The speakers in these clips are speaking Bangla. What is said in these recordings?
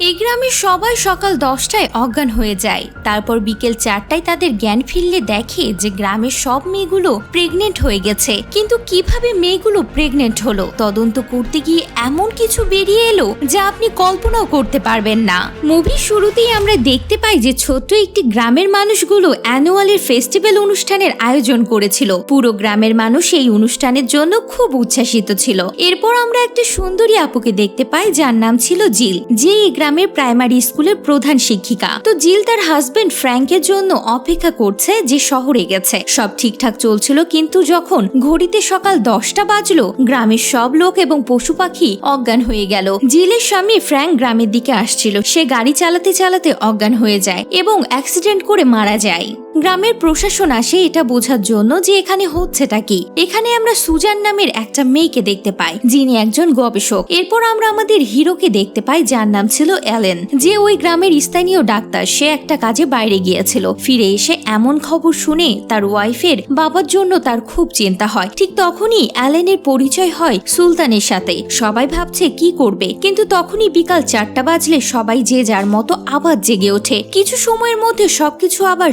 এই গ্রামের সবাই সকাল দশটায় অজ্ঞান হয়ে যায়। তারপর বিকেল চারটায় তাদের জ্ঞান ফিরলে দেখে যে গ্রামের সব মেয়েগুলো প্রেগনেন্ট হয়ে গেছে। কিন্তু কীভাবে মেয়েগুলো প্রেগনেন্ট হলো? তদন্ত করতে গিয়ে এমন কিছু বেরিয়ে এলো যা আপনি কল্পনাও করতে পারবেন না। মুভির শুরুতেই আমরা দেখতে পাই যে ছোট্ট একটি গ্রামের মানুষগুলো অ্যানুয়ালের ফেস্টিভ্যাল অনুষ্ঠানের আয়োজন করেছিল। পুরো গ্রামের মানুষ এই অনুষ্ঠানের জন্য খুব উচ্ছ্বাসিত ছিল। এরপর আমরা একটা সুন্দরী আপুকে দেখতে পাই যার নাম ছিল জিল। যে এই গ্রামের প্রাইমারি স্কুলের প্রধান শিক্ষিকা। তো জিল তার হাজবেন্ড ফ্র্যাঙ্কের জন্য অপেক্ষা করছে যে শহরে গেছে। সব ঠিকঠাক চলছিল কিন্তু যখন ঘড়িতে সকাল দশটা বাজলো, গ্রামের সব লোক এবং পশু পাখি অজ্ঞান হয়ে গেল। জিলের স্বামী ফ্র্যাঙ্ক গ্রামের দিকে আসছিল। সে গাড়ি চালাতে চালাতে অজ্ঞান হয়ে যায় এবং অ্যাক্সিডেন্ট করে মারা যায়। গ্রামের প্রশাসন আসে এটা বোঝার জন্য যে এখানে হচ্ছেটা কি। এখানে আমরা সুজান নামের একটা মেয়েকে দেখতে পাই, যিনি একজন গবেষক। এরপর আমরা আমাদের হিরোকে দেখতে পাই, যার নাম ছিল অ্যালেন। যে ওই গ্রামের স্থানীয় ডাক্তার, সে একটা কাজে বাইরে গিয়েছিল। ফিরে এসে এমন খবর শুনে তার ওয়াইফের বাবার জন্য তার খুব চিন্তা হয়। ঠিক তখনই অ্যালেনের পরিচয় হয় সুলতানের সাথে। সবাই ভাবছে, কি করবে? কিন্তু তখনই বিকাল চারটা বাজলে সবাই যে যার মতো আবার জেগে ওঠে। কিছু সময়ের মধ্যে সবকিছু আবার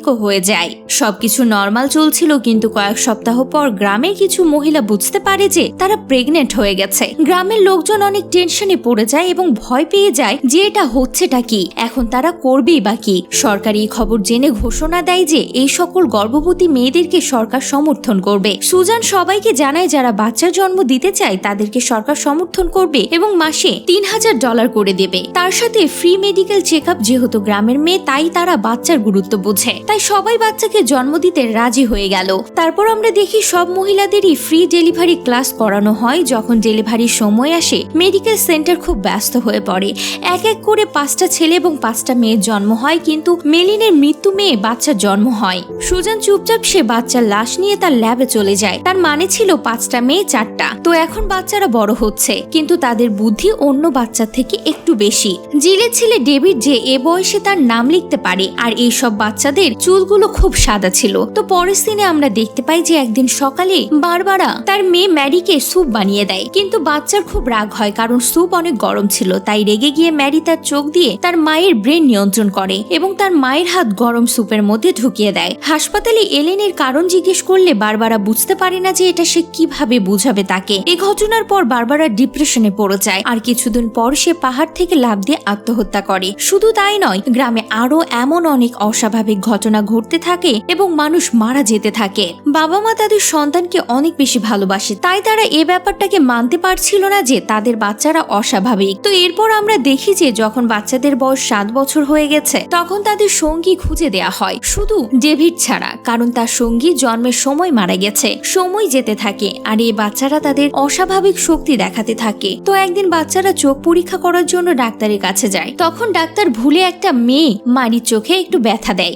স্বাভাবিকও হয়ে যায়। সবকিছু নর্মাল চলছিল কিন্তু কয়েক সপ্তাহ পর গ্রামের কিছু মহিলা বুঝতে পারে যে তারা প্রেগনেন্ট হয়ে গেছে। গ্রামের লোকজন অনেক টেনশনে পড়ে যায় এবং ভয় পেয়ে যায় যে এটা হচ্ছেটা কি? এখন তারা করবেই বা কি? সরকার এই খবর জেনে ঘোষণা দেয় যে এই সকল গর্ভবতী মেয়েদেরকে সরকার সমর্থন করবে। সুজান সবাইকে জানায় যারা বাচ্চার জন্ম দিতে চায় তাদেরকে সরকার সমর্থন করবে এবং মাসে তিন হাজার ডলার করে দেবে। তার সাথে ফ্রি মেডিকেল চেক আপ যেহেতু গ্রামের মেয়ে, তাই তারা বাচ্চার গুরুত্ব বোঝে। তাই সবাই বাচ্চাকে জন্ম দিতে রাজি হয়ে গেল। তারপর আমরা দেখি সব মহিলাদেরই ফ্রি ডেলিভারি ক্লাস করানো হয়। যখন ডেলিভারির সময় আসে মেডিকেল সেন্টার খুব ব্যস্ত হয়ে পড়ে। এক এক করে পাঁচটা ছেলে এবং পাঁচটা মেয়ের জন্ম হয়, কিন্তু মেলিনের মৃত্যু মেয়ে বাচ্চার জন্ম হয়। সুজান চুপচাপ সে বাচ্চার লাশ নিয়ে তার ল্যাবে চলে যায়। তার মানে ছিল পাঁচটা মেয়ে চারটা। তো এখন বাচ্চারা বড় হচ্ছে, কিন্তু তাদের বুদ্ধি অন্য বাচ্চার থেকে একটু বেশি। জিলে ছেলে ডেভিড যে এ বয়সে তার নাম লিখতে পারে, আর এই সব বাচ্চাদের চুলগুলো খুব সাদা ছিল। তো পরের সিনে আমরা দেখতে পাই যে একদিন সকালে বারবারা তার মেয়ে ম্যারিকে স্যুপ বানিয়ে দেয়। কিন্তু বাচ্চার খুব রাগ হয় কারণ স্যুপ অনেক গরম ছিল। তাই রেগে গিয়ে ম্যারি তার চোখ দিয়ে তার মায়ের ব্রেন নিয়ন্ত্রণ করে এবং তার মায়ের হাত গরম স্যুপের মধ্যে ঢুকিয়ে দেয়। হাসপাতালে এলেনের কারণ জিজ্ঞেস করলে বারবারা বুঝতে পারে না যে এটা সে কীভাবে বুঝাবে তাকে। এই ঘটনার পর বারবারা ডিপ্রেশনে পড়ে যায়। আর কিছুদিন পর সে পাহাড় থেকে লাভ দিয়ে আত্মহত্যা করে। শুধু তাই নয়, গ্রামে আরও এমন অনেক অস্বাভাবিক ঘটনা ঘটতে থাকে এবং মানুষ মারা যেতে থাকে। বাবা মা তাদের সন্তানকে অনেক বেশি ভালোবাসে, তাই তারা এ ব্যাপারটাকে মানতে পারছিল না যে তাদের বাচ্চারা অস্বাভাবিক। তো এরপর আমরা দেখি যে যখন বাচ্চাদের বয়স সাত বছর হয়ে গেছে, তখন তাদের সঙ্গী খুঁজে দেয়া হয়। শুধু ডেভিড ছাড়া, কারণ তার সঙ্গী জন্মের সময় মারা গেছে, সময় যেতে থাকে, আর এই বাচ্চারা তাদের অস্বাভাবিক শক্তি দেখাতে থাকে। তো একদিন বাচ্চারা চোখ পরীক্ষা করার জন্য ডাক্তারের কাছে যায়। তখন ডাক্তার ভুলে একটা মেয়ে মারির চোখে একটু ব্যথা দেয়।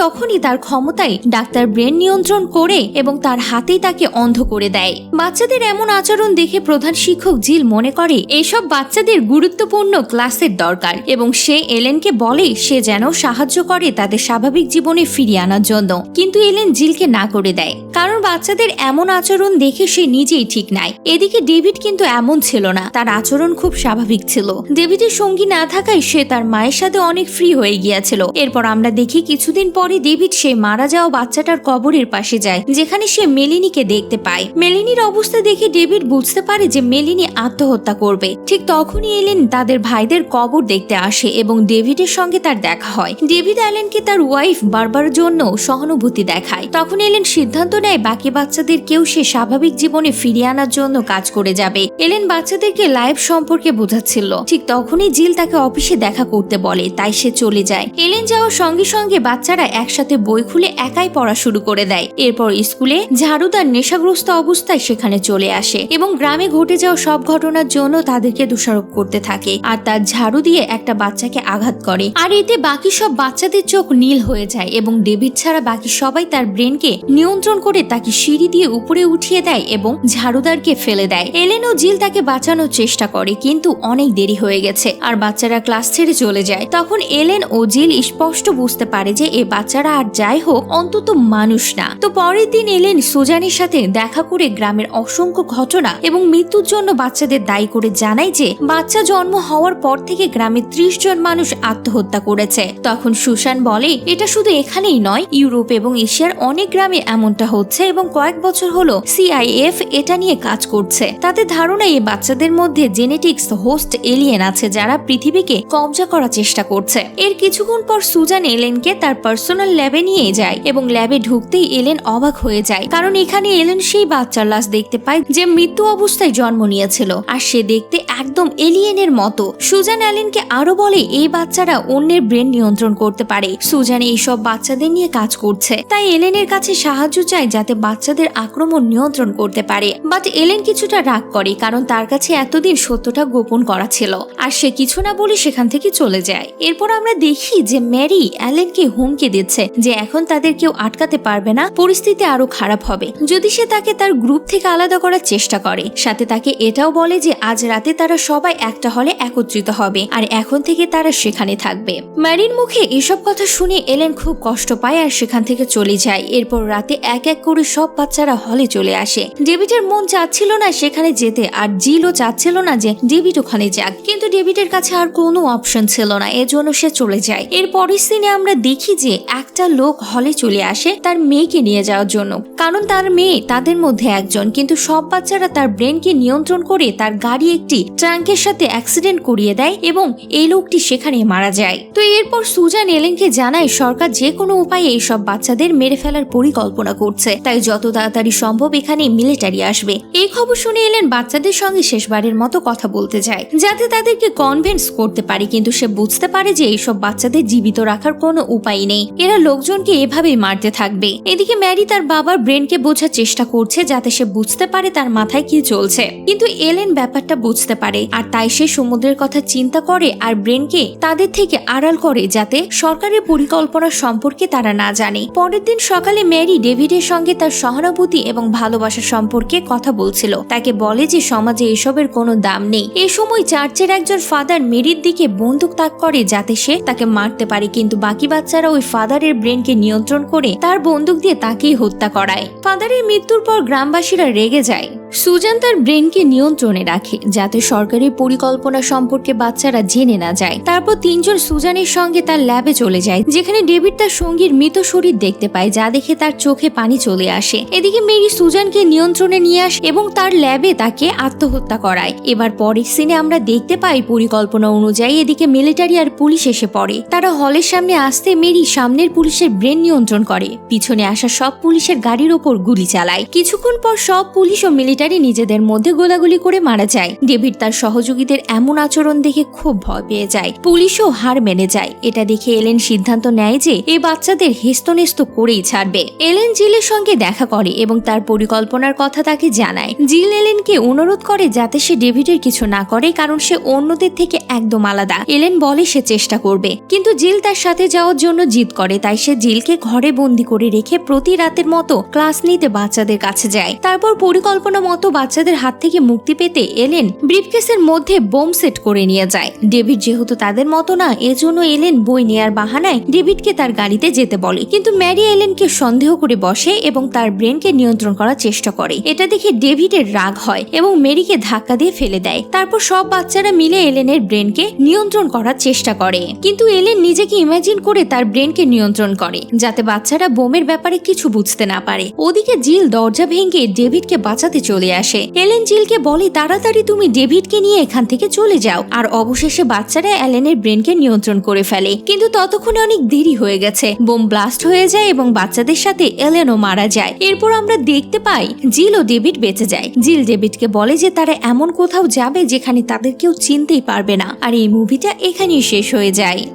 তখনই তার ক্ষমতায় ডাক্তার ব্রেন নিয়ন্ত্রণ করে এবং তার হাতেই তাকে অন্ধ করে দেয়। বাচ্চাদের এমন আচরণ দেখে প্রধান শিক্ষক জিল মনে করে, এসব বাচ্চাদের গুরুত্বপূর্ণ ক্লাসের দরকার এবং সে এলেনকে বলে সে যেন সাহায্য করে তাদের স্বাভাবিক জীবনে ফিরিয়ে আনার জন্য। কিন্তু এলেন জিলকে না করে দেয়, কারণ বাচ্চাদের এমন আচরণ দেখে সে নিজেই ঠিক নাই। এদিকে ডেভিড কিন্তু এমন ছিল না, তার আচরণ খুব স্বাভাবিক ছিল। ডেভিডের সঙ্গী না থাকায় সে তার মায়ের সাথে অনেক ফ্রি হয়ে গিয়েছিল। এরপর আমরা দেখি কিছুদিন পরে ডেভিড সে মারা যাওয়া বাচ্চাটার কবরের পাশে যায়, যেখানে সে মেলিনিকে দেখতে পায়। মেলিনির অবস্থা দেখে ডেভিড বুঝতে পারে যে মেলিনি আত্মহত্যা করবে। ঠিক তখনই এলেন তাদের ভাইদের কবর দেখতে আসে এবং ডেভিডের সঙ্গে তার দেখা হয়। ডেভিড অ্যালেনকে তার ওয়াইফ বারবার জন্য সহানুভূতি দেখায়। তখন এলেন সিদ্ধান্ত নেয় বাকি বাচ্চাদের কেউ সে স্বাভাবিক জীবনে ফিরিয়ে আনার জন্য কাজ করে যাবে। এলেন বাচ্চাদেরকে লাইফ সম্পর্কে বোঝাচ্ছিল। ঠিক তখনই জিল তাকে অফিসে দেখা করতে বলে, তাই সে চলে যায়। এলেন যাওয়ার সঙ্গে সঙ্গে বাচ্চারা একসাথে বই খুলে একাই পড়া শুরু করে দেয়। এরপর স্কুলে ঝাড়ুদার নেশাগ্রস্ত অবস্থায় সেখানে চলে আসে এবং গ্রামে ঘটে যাওয়া সব ঘটনার জন্য তাদেরকে দোষারোপ করতে থাকে আর তার ঝাড়ু দিয়ে একটা বাচ্চাকে আঘাত করে। আর এতে বাকি সব বাচ্চাদের চোখ নীল হয়ে যায় এবং ডেভিড ছাড়া বাকি সবাই তার ব্রেনকে নিয়ন্ত্রণ করে তাকে সিঁড়ি দিয়ে উপরে উঠিয়ে দেয় এবং ঝাড়ুদারকে ফেলে দেয়। এলেন ও জিল তাকে বাঁচানোর চেষ্টা করে, কিন্তু অনেক দেরি হয়ে গেছে। আর বাচ্চারা ক্লাস ছেড়ে চলে যায়। তখন এলেন ও জিল স্পষ্ট বুঝতে পারে যে এ বাচ্চারা আর যাই হোক, অন্তত মানুষ না। তো পরের দিন এলেন সুজানের সাথে দেখা করে গ্রামের অসংখ্য ঘটনা এবং মৃত্যুর জন্য বাচ্চাদের দায়ী করে জানায় যে, বাচ্চা জন্ম হওয়ার পর থেকে গ্রামের ত্রিশ জন মানুষ আত্মহত্যা করেছে। তখন সুশান বলে, এটা শুধু এখানেই নয়, ইউরোপ এবং এশিয়ার অনেক গ্রামে এমনটা হচ্ছে এবং কয়েক বছর হলো সিআইএফ এটা নিয়ে কাজ করছে। তাদের ধারণা এই বাচ্চাদের মধ্যে জেনেটিক্স হোস্ট এলিয়েন আছে যারা পৃথিবীকে কবজা করার চেষ্টা করছে। এর কিছুক্ষণ পর সুজান এলেনকে তার পার্সোনাল ল্যাবে নিয়ে যায় এবং ল্যাবে ঢুকতেই এলেন অবাক হয়ে যায়। কারণ এখানে এলেন সেই বাচ্চার লাশ দেখতে পায় যে মৃত্যু অবস্থায় জন্ম নিয়েছিল। আর সে দেখতে একদম এলিয়েনের মতো। সুজান অ্যালেনকে আরও বলে, এই বাচ্চারা অন্যের ব্রেন নিয়ন্ত্রণ করতে পারে। সুজান এইসব বাচ্চাদের নিয়ে কাজ করছে। তাই এলেনের কাছে সাহায্য চায় যাতে বাচ্চাদের আক্রমণ নিয়ন্ত্রণ করতে পারে। বাট এলেন কিছুটা রাগ করে, কারণ তার কাছে এতদিন সত্যটা গোপন করা ছিল। আর সে কিছু না বলে সেখান থেকে চলে যায়। এরপর আমরা দেখি যে ম্যারি অ্যালেনকে হুমকি দিচ্ছে যে এখন তাদের কেউ আটকাতে পারবে না, পরিস্থিতি আরও খারাপ হবে। যদি সে তাকে তার গ্রুপ থেকে আলাদা করার চেষ্টা করে, সাথে তাকে এটাও বলে যে আজ রাতে তারা সবাই একটা হলে একত্রিত হবে, আর এখন থেকে তারা সেখানে থাকবে। ম্যারির মুখে এসব কথা শুনে এলেন খুব কষ্ট পায় আর সেখান থেকে চলে যায়। এরপর রাতে এক এক করে সব বাচ্চারা হলে চলে আসে। ডেভিডের মন চাচ্ছিল না সেখানে যেতে, আর জিলও চাচ্ছিল না যে ডেভিড ওখানে যাক। কিন্তু ডেভিডের কাছে আর কোনো অপশন ছিল না, এজন্য সে চলে যায়। এর পরের সিনে আমরা দেখি যে একটা লোক হলে চলে আসে তার মেয়েকে নিয়ে যাওয়ার জন্য। কারণ তার মেয়ে তাদের মধ্যে একজন, কিন্তু সব বাচ্চারা তার ব্রেনকে নিয়ন্ত্রণ করে তার গাড়ি একটি ট্রাঙ্কের সাথে অ্যাক্সিডেন্ট করিয়ে দেয় এবং এই লোকটি সেখানে মারা যায়। তো এরপর সুজান এলেনকে জানায়, সরকার যে কোনো উপায়ে এইসব বাচ্চাদের মেরে ফেলার পরিকল্পনা করছে। তাই যত তাড়াতাড়ি সম্ভব এখানে মিলিটারি আসবে। এই খবর শুনে এলেন বাচ্চাদের সঙ্গে শেষবারের মতো কথা বলতে যায়। যাতে তাদেরকে কনভেন্স করতে পারে, কিন্তু সে বুঝতে পারে যে এইসব বাচ্চাদের জীবিত রাখার কোনো উপায় নেই। এরা লোকজনকে এভাবেই মারতে থাকবে। এদিকে ম্যারি তার বাবার ব্রেনকে বোঝার চেষ্টা করছে যাতে সে বুঝতে পারে তার মাথায় কি চলছে। কিন্তু এলেন ব্যাপারটা বুঝতে পারে আর তাই সে সমুদ্রের কথা চিন্তা করে আর ব্রেনকে তাদের থেকে আড়াল করে যাতে সরকারের পরিকল্পনা সম্পর্কে তারা না জানে। পরের দিন সকালে ম্যারি ডেভিডের সঙ্গে তার সহানুভূতি এবং ভালোবাসা সম্পর্কে কথা বলছিল। তাকে বলে যে সমাজে এসবের কোনো দাম নেই। এ সময় চার্চের একজন ফাদার মেরির দিকে বন্দুক তাক করে যাতে সে তাকে মারতে পারে। কিন্তু বাকি বাচ্চারা ওই ফাদারের ব্রেনকে নিয়ন্ত্রণ করে তার বন্দুক দিয়ে তাকেই হত্যা করায়। ফাদারের মৃত্যুর পর গ্রামবাসীরা রেগে যায়। সুজান তার ব্রেনকে নিয়ন্ত্রণে রাখে, যাতে সরকারি পরিকল্পনা সম্পর্কে বাচ্চারা জেনে না যায়। তারপর তিনজন সুজানের সঙ্গে তার ল্যাবে চলে যায়, যেখানে ডেভিড তার সঙ্গীর মৃত শরীর দেখতে পায়, যা দেখে তার চোখে পানি চলে আসে। এদিকে মেরি সুজানকে নিয়ন্ত্রণে নিয়ে আসে এবং তার ল্যাবে তাকে আত্মহত্যা করায়। এবার পরের সিনে আমরা দেখতে পাই পরিকল্পনা অনুযায়ী এদিকে মিলিটারি আর পুলিশ এসে পড়ে। তারা হলের সামনে আসতে মেরি সামনের পুলিশের ব্রেন নিয়ন্ত্রণ করে। পিছনে আসা সব পুলিশের গাড়ির ওপর গুলি চালায়। কিছুক্ষণ পর সব পুলিশ ও মিলিটারি নিজেদের মধ্যে গোলাগুলি করে মারা যায়। ডেভিড তার সহযোগীদের এমন আচরণ দেখে খুব ভয় পেয়ে যায়। পুলিশও হার মেনে যায়। এটা দেখে এলেন সিদ্ধান্ত নেয় যে এই বাচ্চাদের হেস্তনেস্ত করেই ছাড়বে। এলেন জিলের সঙ্গে দেখা করে এবং তার পরিকল্পনার কথা তাকে জানায়। জিল এলেনকে অনুরোধ করে যাতে সে ডেভিডের কিছু না করে, কারণ সে অন্যদের থেকে একদম আলাদা। এলেন বলে সে চেষ্টা করবে। কিন্তু জিল তার সাথে যাওয়ার জন্য জিদ করে, তাই সে জিলকে ঘরে বন্দি করে রেখে প্রতি রাতের মতো ক্লাস নিতে বাচ্চাদের কাছে যায়। তারপর পরিকল্পনা মতো বাচ্চাদের হাত থেকে মুক্তি পেতে এলেন ব্রিফকেসের মধ্যে বোম সেট করে নিয়ে যায়। ডেভিড যেহেতু তাদের মতো না, এজন্য এলেন বই নেয়ার বাহানায় ডেভিডকে তার গাড়িতে যেতে বলে। কিন্তু ম্যারি এলেনকে সন্দেহ করে বসে এবং তার ব্রেনকে নিয়ন্ত্রণ করার চেষ্টা করে। এটা দেখে ডেভিডের রাগ হয় এবং মেরিকে ধাক্কা দিয়ে ফেলে দেয়। তারপর সব বাচ্চারা মিলে এলেনের ব্রেনকে নিয়ন্ত্রণ করার চেষ্টা করে। কিন্তু এলেন নিজেকে ইমাজিন করে তার ব্রেনকে নিয়ন্ত্রণ করে, যাতে বাচ্চারা বোমের ব্যাপারে কিছু বুঝতে না পারে। ওদিকে জিল দরজা ভেঙে ডেভিডকে বাঁচাতে চলে আসে। এলেন জিলকে বলে, তাড়াতাড়ি তুমি ডেভিডকে নিয়ে এখান থেকে চলে যাও। আর অবশেষে বাচ্চারা অ্যালেনের ব্রেনকে নিয়ন্ত্রণ করে ফেলে। কিন্তু ততক্ষণে অনেক দেরি হয়ে গেছে। বোম ব্লাস্ট হয়ে যায় এবং বাচ্চাদের সাথে এলেনও মারা যায়। এরপর আমরা দেখতে পাই, জিল ও ডেভিড বেঁচে যায়। জিল ডেভিডকে বলে যে, তারা এমন কোথাও যাবে যেখানে তাদের কেউ চিনতেই পারবে না। আর এই মুভিটা এখানেই শেষ হয়ে যায়।